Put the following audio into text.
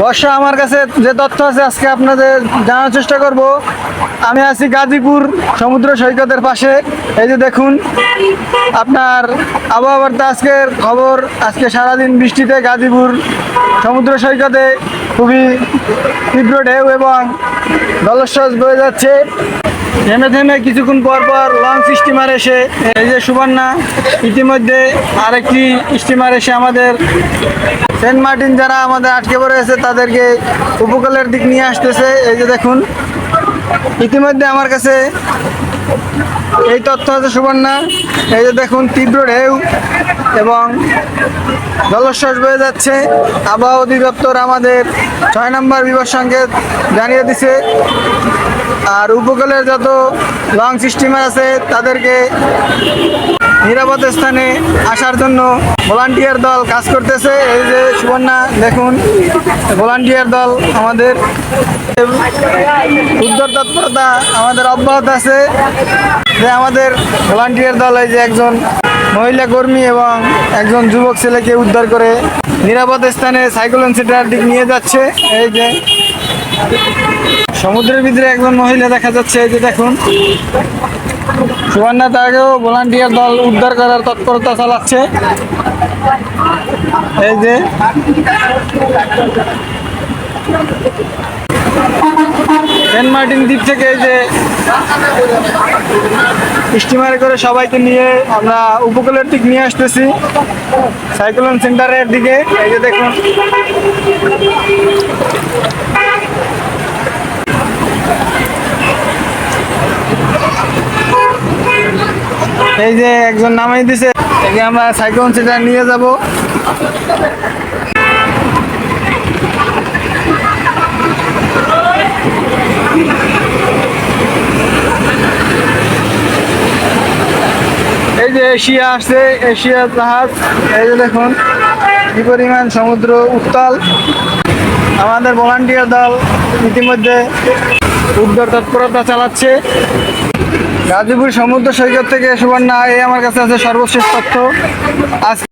বর্ষা, আমার কাছে যে তথ্য আছে, আজকে আপনাদের জানার চেষ্টা করব। আমি আছি গাজীপুর সমুদ্র সৈকতের পাশে। এই যে দেখুন, আপনার আবহাওয়ার আজকের খবর, আজকে সারাদিন বৃষ্টিতে গাজীপুর সমুদ্র সৈকতে খুবই তীব্র ঢেউ এবং জলস্রোত বয়ে যাচ্ছে। থেমে থেমে কিছুক্ষণ পর পর লঞ্চ স্টিমার এসে, এই যে সুবর্ণা, ইতিমধ্যে আরেকটি স্টিমার এসে আমাদের সেন্ট মার্টিন যারা আমাদের আটকে পড়ে আছে, তাদেরকে উপকূলের দিক নিয়ে আসতেছে। এই যে দেখুন, ইতিমধ্যে আমার কাছে এই তথ্য আছে, সুবর্ণা। এই যে দেখুন, তীব্র ঢেউ এবং জলশ্বাস বয়ে যাচ্ছে। আবহাওয়া অধিদপ্তর আমাদের ছয় নম্বর বিভাগ সংকেত জানিয়ে দিছে। আর উপকূলের যত লং স্টিমার আছে, তাদেরকে নিরাপদ স্থানে আসার জন্য ভলান্টিয়ার দল কাজ করতেছে। এই যে সুবর্ণা, দেখুন ভলান্টিয়ার দল আমাদের। উদ্ধার তৎপরতা আমাদের অব্যাহত আছে। যে আমাদের ভলান্টিয়ার দল এই যে একজন মহিলা কর্মী এবং একজন যুবক ছেলেকে উদ্ধার করে নিরাপদ স্থানে সাইক্লোন সেন্টার দিক নিয়ে যাচ্ছে। এই যে সমুদ্রের ভিতরে একজন মহিলা দেখা যাচ্ছে, এই যে দেখুন। সুবর্ণা তাকেও ভলান্টিয়ার দল উদ্ধার করার তৎপরতা চালাচ্ছে। এই যে। সেন্ট মার্টিন দ্বীপ থেকে এই যে স্টিমারে করে সবাইকে নিয়ে আমরা উপকূলের দিক নিয়ে আসতেছি। সাইক্লোন সেন্টারের দিকে, এই যে দেখুন। এই যে একজন নামাই দিছে, একে আমরা সাইক্লোন সেটা নিয়ে যাব। এই যে এশিয়া আসছে, এশিয়া জাহাজ, এই যে দেখুন, কি পরিমাণ সমুদ্র উত্তাল। আমাদের ভলান্টিয়ার দল ইতিমধ্যে উদ্ধার তৎপরতা চালাচ্ছে। গাজীপুর সমুদ্র সৈকত থেকে সুবর্ণা এই আমার কাছে আছে সর্বশেষ তথ্য। আজ